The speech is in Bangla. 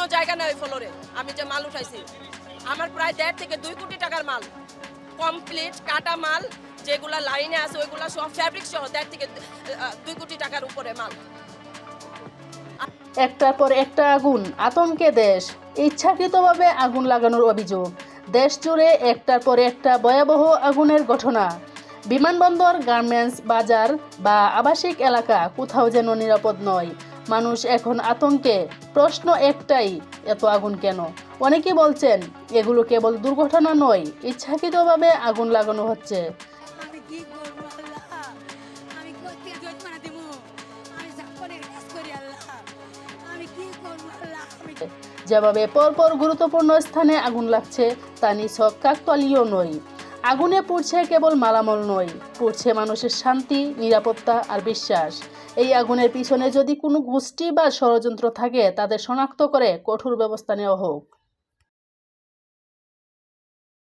কোনো জায়গা নেই ফ্লোরে। আমি যে মাল উঠাইছি। আমার প্রায় দেড় থেকে দুই কোটি টাকার মাল। কমপ্লিট কাটা মাল, যেগুলা লাইনে আছে, ওইগুলা সব ফ্যাব্রিক সহ দেড় থেকে দুই কোটি টাকার উপরে মাল। একটার পর একটা আগুন, আতঙ্কে দেশ। ইচ্ছাকৃতভাবে আগুন লাগানোর অভিযোগ। দেশ জুড়ে একটার পর একটা ভয়াবহ আগুনের ঘটনা। বিমানবন্দর, গার্মেন্টস বাজার বা আবাসিক এলাকা কোথাও যেন নিরাপদ নয়। মানুষ এখন আতঙ্কে। প্রশ্ন একটাই এত আগুন কেন? অনেকে বলছেন এগুলো কেবল দুর্ঘটনা নয় ইচ্ছাকৃতভাবে আগুন লাগানো হচ্ছে। যেভাবে পরপর গুরুত্বপূর্ণ স্থানে আগুন লাগছে তা নিছক কাকতালীয় নয়। আগুনে পড়ছে কেবল মালামল নয়, পড়ছে মানুষের শান্তি, নিরাপত্তা আর বিশ্বাস। এই আগুনের পিছনে যদি কোনো গোষ্ঠী বা ষড়যন্ত্র থাকে, তাদের শনাক্ত করে কঠোর ব্যবস্থা নেওয়া হোক।